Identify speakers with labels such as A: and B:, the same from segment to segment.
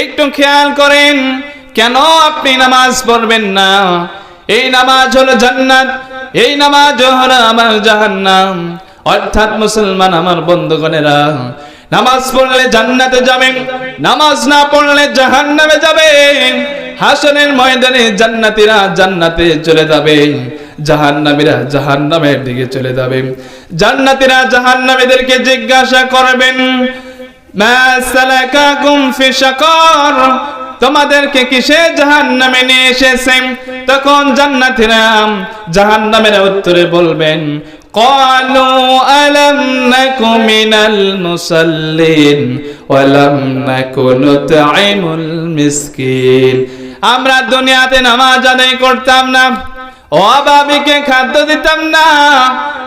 A: একটু খেয়াল করেন, কেন আপনি নামাজ পড়বেন না? এই নামাজ হলো জান্নাত, এই নামাজ হলো আমার জাহান্নাম। অর্থাৎ মুসলমান আমার বন্ধুগণেরা, নামাজ পড়লে জান্নাতে যাবেন, নামাজ না পড়লে জাহান্নামে যাবে হাসনের ময়দানে জান্নাতীরা জান্নাতে চলে যাবে, জাহান্নামীরা জাহান্নামের দিকে চলে যাবে। জান্নাতীরা জাহান্নামীদেরকে জিজ্ঞাসা করবেন তোমাদেরকে কিসে জাহান্নামে নিয়ে এসেছেন তখন জান্নাতীরা জাহান্নামের উত্তরে বলবেন قالوا ألم نك من المصلين ولم نك نطعم المسكين আমরা দুনিয়াতে নামাজ আদায় করতাম না অভাবীকে খাদ্য দিতাম না?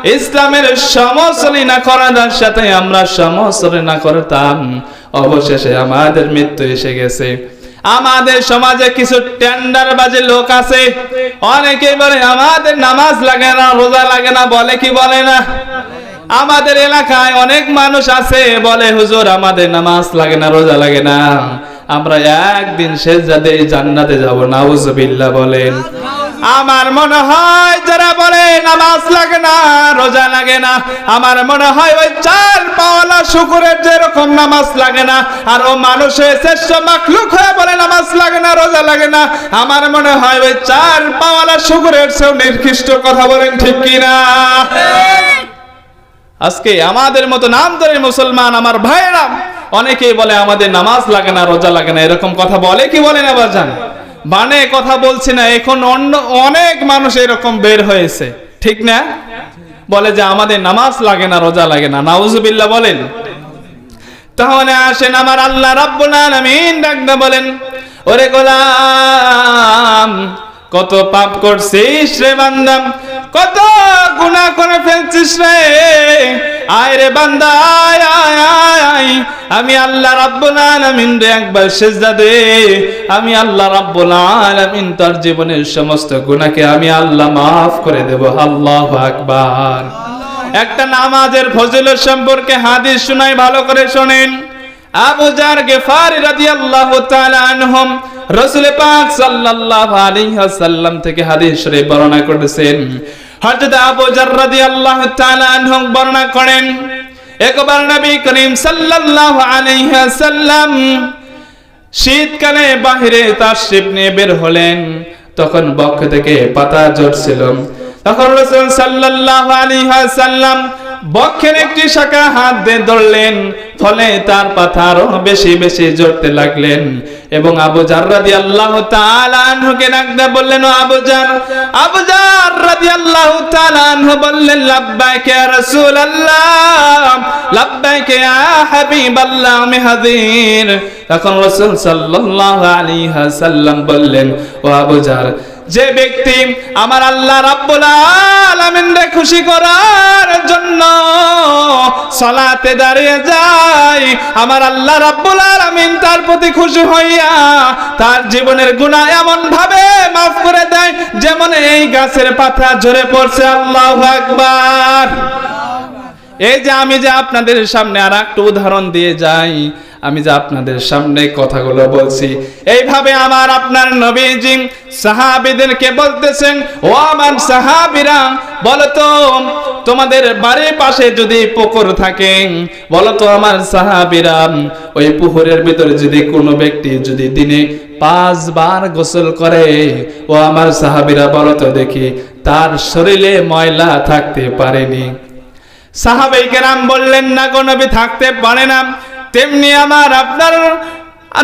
A: ইসলামের সমসলিনা করার সাথে আমরা সমসলিনা করতাম। অবশেষে আমাদের মৃত্যু এসে গেছে। আমাদের সমাজে কিছু টেন্ডার বাজে লোক আছে। অনেকেই বলে, আমাদের নামাজ লাগে না, রোজা লাগে না। বলে কি বলে না? আমাদের এলাকায় অনেক মানুষ আছে, বলে, হুজুর, আমাদের নামাজ লাগে না, রোজা লাগে না। আমরা একদিন শেষ যাতে জান্নাতে যাব, নাউজুবিল্লাহ বলেন। আমার মনে হয় যারা বলে নামাজ লাগে না, রোজা লাগে না, আমার মনে হয় ওই চার পাওয়ালা শুকুরের যেরকম নামাজ লাগে না, আর ও মানুষের শ্রেষ্ঠ মাখলুক হয়ে বলে নামাজ লাগে না, রোজা লাগে না, আমার মনে হয় ওই চার পাওয়ালা শুকুরের চেয়েও নির্দিষ্ট কথা বলেন ঠিক কিনা? আজকে আমাদের মতো নামদারি মুসলমান, আমার ভাইয়েরা অনেকেই বলে, আমাদের নামাজ লাগে না, রোজা লাগে না। এরকম কথা বলে কি বলে না, বাজান? মানে কথা বলছি না, এখন অন্য, অনেক মানুষ এরকম বের হয়েছে। ঠিক না? বলে যে, আমাদের নামাজ লাগে না, রোজা লাগে না। নাউজুবিল্লাহ বলেন। তাহলে আসেন আমার আল্লাহ রাব্বুল আলামিন ডাকতে বলেন, ওরে গোলাম, কত পাপ করছিস রে বান্দাম কত গুনাহ করে ফেলছিস রে? আয় রে বান্দা, আয় আয় আয় আয়। আমি আল্লাহ রাব্বুল আলামিন রে একবার সেজদা দে। আমি আল্লাহ রাব্বুল আলামিন তার জীবনের সমস্ত গুনাহকে আমি আল্লাহ মাফ করে দেব। আল্লাহু আকবার। একটা নামাজের ফজিলত সম্পর্কে হাদিস শুনাই ভালো করে শোনেন। আবু জার গেফারি রাদিয়াল্লাহু তাআলা আনহুম রাসূল পাক সাল্লাল্লাহু আলাইহি ওয়াসাল্লাম থেকে হাদিস শরীফ বর্ণনা করেছেন। হযরত আবু জার রাদিয়াল্লাহু তাআলা আনহুম বর্ণনা করেন, একবার নবী করিম সাল্লাল্লাহু আলাইহি ওয়াসাল্লাম শীতকালে বাহিরে তাশরিফ নিয়ে বের হলেন। তখন বক্ষ থেকে পাতা ঝরছিল তখন রাসূল সাল্লাল্লাহু আলাইহি ওয়াসাল্লাম বক্ষের একটি শাখা হাত দিয়ে ধরলেন, ফলে তার পাতা আরও বেশি বেশি জড়তে লাগলেন। এবং আবু জার রাদিয়াল্লাহু তাআলা আনহুকে ডাকতে বললেন আবু জার আবু জার রাদিয়াল্লাহু তাআলা আনহু বললেন, লাব্বাইক ইয়া রাসূলুল্লাহ, লাব্বাইক ইয়া হাবিবাল্লাহ, আমি হাজির। তখন রাসূল সাল্লাল্লাহু আলাইহি ওয়াসাল্লাম বললেন, ও আবু জার যে ব্যক্তি আমার আল্লাহ রাব্বুল আলামিনকে খুশি করার জন্য সালাতে দাঁড়িয়ে যায়, আমার আল্লাহ রাব্বুল আলামিন তার প্রতি খুশি হইয়া তার জীবনের গুনাহ এমন ভাবে মাফ করে দেয় যেমন এই গাছের পাতা ঝরে পড়ছে। আল্লাহু আকবার। এই যে আমি যে আপনাদের সামনে আর একটু উদাহরণ দিয়ে যাই আমি যে আপনাদের সামনে কথাগুলো বলছি। এইভাবে আমার আপনার নবীজি সাহাবিদেরকে বলতেছেন, ও আমার সাহাবিরা বলতো তোমাদের বাড়ির পাশে যদি পুকুর থাকে বলতো আমার সাহাবিরা, ওই পুকুরের ভিতরে যদি কোনো ব্যক্তি যদি দিনে পাঁচবার গোসল করে, ও আমার সাহাবিরা বলতো দেখি, তার শরীরে ময়লা থাকতে পারেনি। সাহাবাই কেরাম বললেন, না কোনো থাকতে পারে না। তেমনি আমার আপনার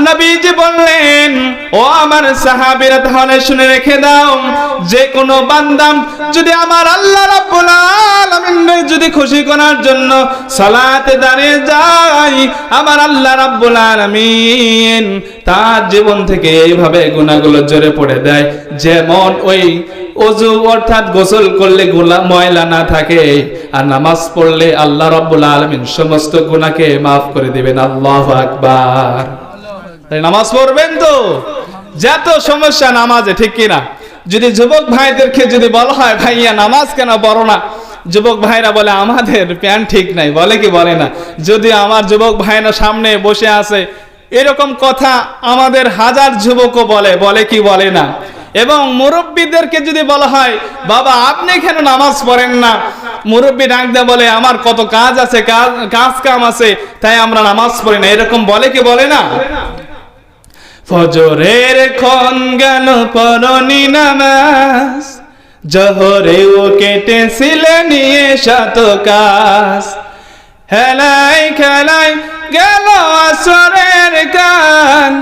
A: নবীজি বললেন, ও আমার সাহাবীরা, তাহলে শুনে রেখে দাও যে কোনো বান্দাম যদি আমার আল্লাহ রাব্বুল আলামিন যদি খুশি করার জন্য সালাতে দাঁড়িয়ে যায়, আমার আল্লাহ রাব্বুল আলামিন তার জীবন থেকে এইভাবে গুনাহগুলো জোরে পড়ে দেয়। যেমন ওই অজু অর্থাৎ গোসল করলে গোলা ময়লা না থাকে। আর নামাজ পড়লে আল্লাহ রাব্বুল আলমিন সমস্ত গুনাহকে মাফ করে দিবেন। আল্লাহ আকবার। তাই নামাজ পড়বেন তো? যত সমস্যা নামাজে, ঠিক কিনা? যদি যুবক ভাইদেরকে যদি বলা হয়, ভাইয়া, নামাজ কেন পড়ো না? যুবক ভাইরা বলে, আমাদের প্যান্ট ঠিক নাই। বলে কি বলে না? যদি আমার যুবক ভাইরা সামনে বসে আছে, এরকম কথা আমাদের হাজার যুবকও বলে বলে কি বলে না? এবং মুরব্বীদেরকে যদি বলা হয়, বাবা, আপনি কেন নামাজ পড়েন না। মুরব্বী ডাক দেয় বলে, আমার কত কাজ আছে, কাজ কাম আছে, তাই আমরা নামাজ পড়ি না। এরকম বলে কি বলে না? ফজরের ক্ষণ গেল, পরনি নামাজ। জহরেও কেটেছিলে নিয়ে শত কাজ। হেলাই খেলাই গেল আসরের গান।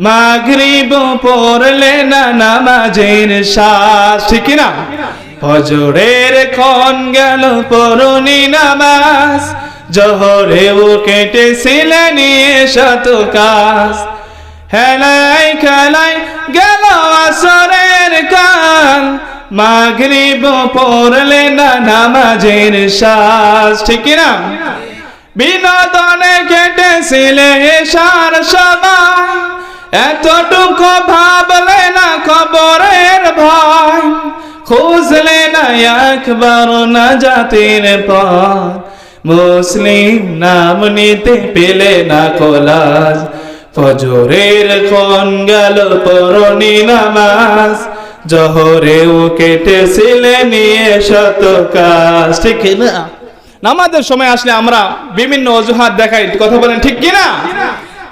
A: মাগরিব পড়লে না নামাজের শ্বাস, ঠিক না? ফজরের ক্ষণ গেল পরনি নামাজ। জহরেও কেটেছিলে নিয়ে শত কাজ। হেলাই খেলাই গেল আসরের কাল। মাগরিব পড়লে না নামাজের শ্বাস, ঠিক না? বিনোদনে কেটেছিলে সার সবাই এতটুকু ভাবলে না খবরের ভয়। খুঁজলে না একবার না জাতির পর মুসলিম নাম নিতে পেলে না কোলাজ ফজরের ক্ষণ গেল পরনি নামাজ। জহরেও কেটেছিলে নিয়ে শত কাজ ঠিক না নামাজের সময় আসলে আমরা বিভিন্ন অজুহাত দেখাই। কথা বলেন ঠিক কি না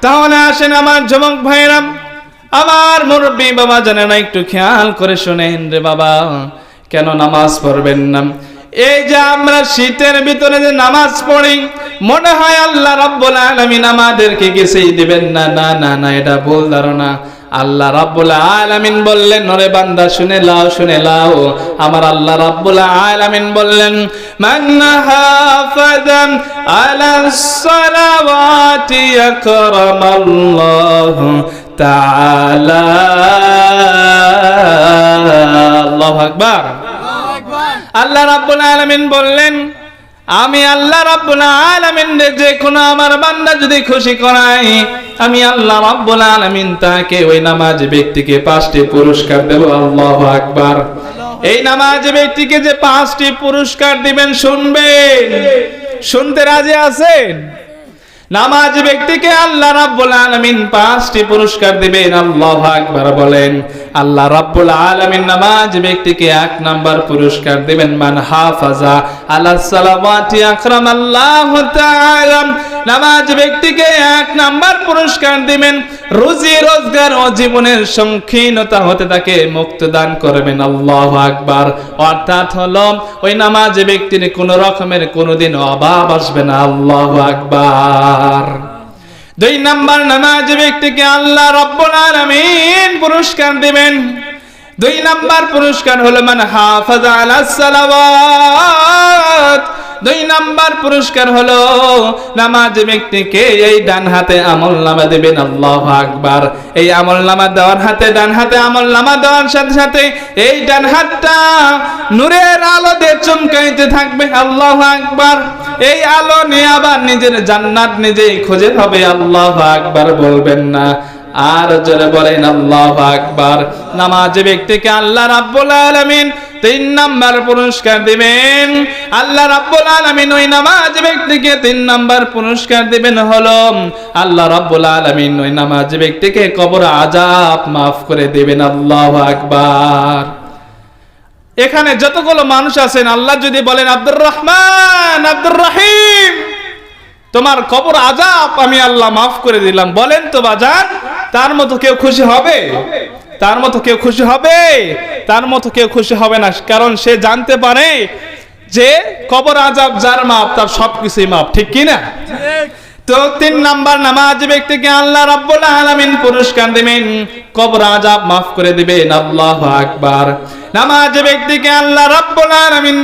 A: তাহলে আসেন আমার যমক ভাইরাম আমার মুরব্বী বাবা জানে না, একটু খেয়াল করে শোনেন রে বাবা, কেন নামাজ পড়বেন না? এই যে আমরা শীতের ভিতরে যে নামাজ পড়ি, মনে হয় আল্লাহ রাব্বুল আলামিন আমাদেরকে কিছুই দিবেন না। না না না, এটা ভুল ধারণা। আল্লাহ রাব্বুল আলামিন বললেন নরে বান্দা শুনে লাও শুনে লাও। আমার আল্লাহ রাব্বুল আলামিন বললেন মান হাফাযাম আলা সালাওয়াতি আকরামাল্লাহু তাআলা। আল্লাহু আকবার। আল্লাহ রাব্বুল আলামিন বললেন আমি আল্লাহ যে কোনো আমার বান্দা যদি খুশি করাই আমি আল্লাহ রাব্বুল আলামিন তাকে ওই নামাজ ব্যক্তিকে পাঁচটি পুরস্কার দেব। আল্লাহু আকবার। এই নামাজ ব্যক্তিকে যে পাঁচটি পুরস্কার দিবেন, শুনবেন? শুনতে রাজি আছেন? নামাজ ব্যক্তিকে আল্লাহ রাব্বুল আলামিন পাঁচটি পুরস্কার দিবেন, আল্লাহ আকবার বলেন। আল্লাহ রাব্বুল আলামিন নামাজ ব্যক্তিকে এক নাম্বার পুরস্কার দিবেন, মান হাফাজা আলা সালাওয়াতি আকরাম, আল্লাহ তাআলা নামাজ ব্যক্তিকে এক নাম্বার পুরস্কার দিবেন। রুজি রোজগার ও জীবনের সংকীর্ণতা হতে তাকে মুক্ত দান করবেন। আল্লাহু আকবার। অর্থাৎ হলো, ওই নামাজ ব্যক্তির কোন রকমের কোনোদিন অভাব আসবে না। আল্লাহু আকবার। দুই নাম্বার নামাজ ব্যক্তিকে আল্লাহ রব্বুল আলামিন পুরস্কার দিবেন। দুই নাম্বার পুরস্কার হলো, মান হাফাজ আলা সালাওয়াত। দুই নাম্বার পুরস্কার হলো, নামাজ ব্যক্তিকে এই ডান হাতে আমল নামা দেবেন, আল্লাহু আকবার। এই আমল নামা দেওয়ার হাতে, ডান হাতে আমল নামা দেওয়ার সাথে সাথে এই ডান হাতটা নূরের আলো দিয়ে চমকাইতে থাকবে, আল্লাহ আকবার। এই আলো নিয়ে আবার নিজের জান্নাত নিজেই খুঁজে হবে আল্লাহ আকবার বলবেন না। আর জোরে বলেন, আল্লাহু আকবার। নামাজ ব্যক্তিকে আল্লাহ রাব্বুল আলামিন তিন নাম্বার পুরস্কার দিবেন। আল্লাহ রাব্বুল আলামিন ওই নামাজ ব্যক্তিকে তিন নাম্বার পুরস্কার দিবেন হলো, আল্লাহ রাব্বুল আলামিন ওই নামাজ ব্যক্তিকে কবর আযাব মাফ করে দিবেন, আল্লাহ আকবার। এখানে যতগুলো মানুষ আছেন, আল্লাহ যদি বলেন, আব্দুর রহমান, আব্দুর রহিম। তোমার কবর আজাব আমি আল্লাহ মাফ করে দিলাম। বলেন তো বাজান, তার মতো কেউ খুশি হবে? তার মতো কেউ খুশি হবে? তার মতো কেউ খুশি হবে না, কারণ সে জানতে পারে যে কবর আজাব যার মাপ, তার সবকিছুই মাপ, ঠিক কি না? তো তিন নাম্বার নামাজ ব্যক্তিকে আল্লাহ রাব্বুল আলামিন পুরস্কার দিবেন। কবর আজাব মাফ করে দিবেন, আল্লাহু আকবার। নামাজ ব্যক্তিকে আল্লাহ রাব্বুল আলামিন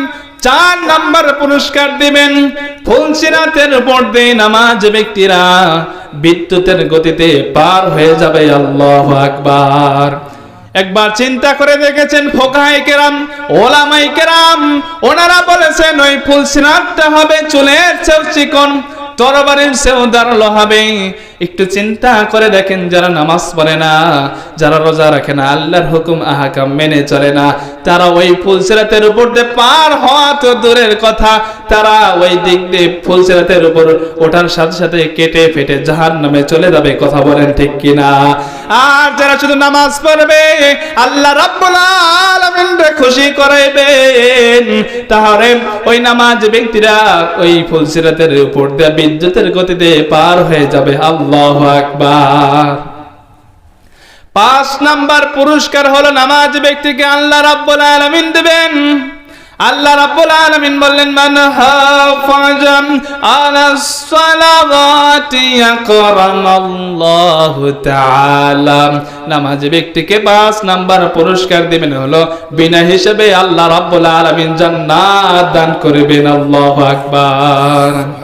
A: চার নাম্বার পুরস্কার দিবেন। ফুলসিরাতের উপর দিয়ে নামাজ ব্যক্তিরা বিদ্যুতের গতিতে পার হয়ে যাবে, আল্লাহ আকবার। একবার চিন্তা করে দেখেছেন কেরাম ওলামাই কেরাম, ওনারা বলেছেন, ওই ফুলসিরাতটা হবে চুলের চেয়েও চিকন তরবারির সেও দাঁড়াল হবে একটু চিন্তা করে দেখেন যারা নামাজ পড়ে না, যারা রোজা রাখে না, আল্লাহর হুকুম আহাকাম মেনে চলে না। তারা ওই ফুলসিরাতের উপর দিয়ে পার হওয়া তো দূরের কথা, তারা ওই দিক দিয়ে ফুলসিরাতের উপর ওঠার সাথে সাথে কেটে ফেটে জাহান নামে চলে যাবে, কথা বলেন ঠিক কিনা? আর যারা শুধু নামাজ পড়বে, আল্লাহ রাব্বুল আলামিনকে খুশি করাইবেন। তাহলে ওই নামাজ ব্যক্তিরা ওই ফুলসিরাতের উপর দিয়ে বিদ্যুতের গতিতে পার হয়ে যাবে, আল্লাহু পাঁচ নাম্বার পুরস্কার হলো নামাজ ব্যক্তিকে আল্লাহ রাব্বুল দেবেন। আল্লাহ রাব্বুল বললেন, মান হাফাজাম সালাওয়াতি তাআলা। নামাজ ব্যক্তিকে পাঁচ নাম্বার পুরস্কার দিবেন হলো, বিনা হিসেবে আল্লাহ রাব্বুল আলামিন জান্নাত দান করবেন। আল্লাহু আকবার।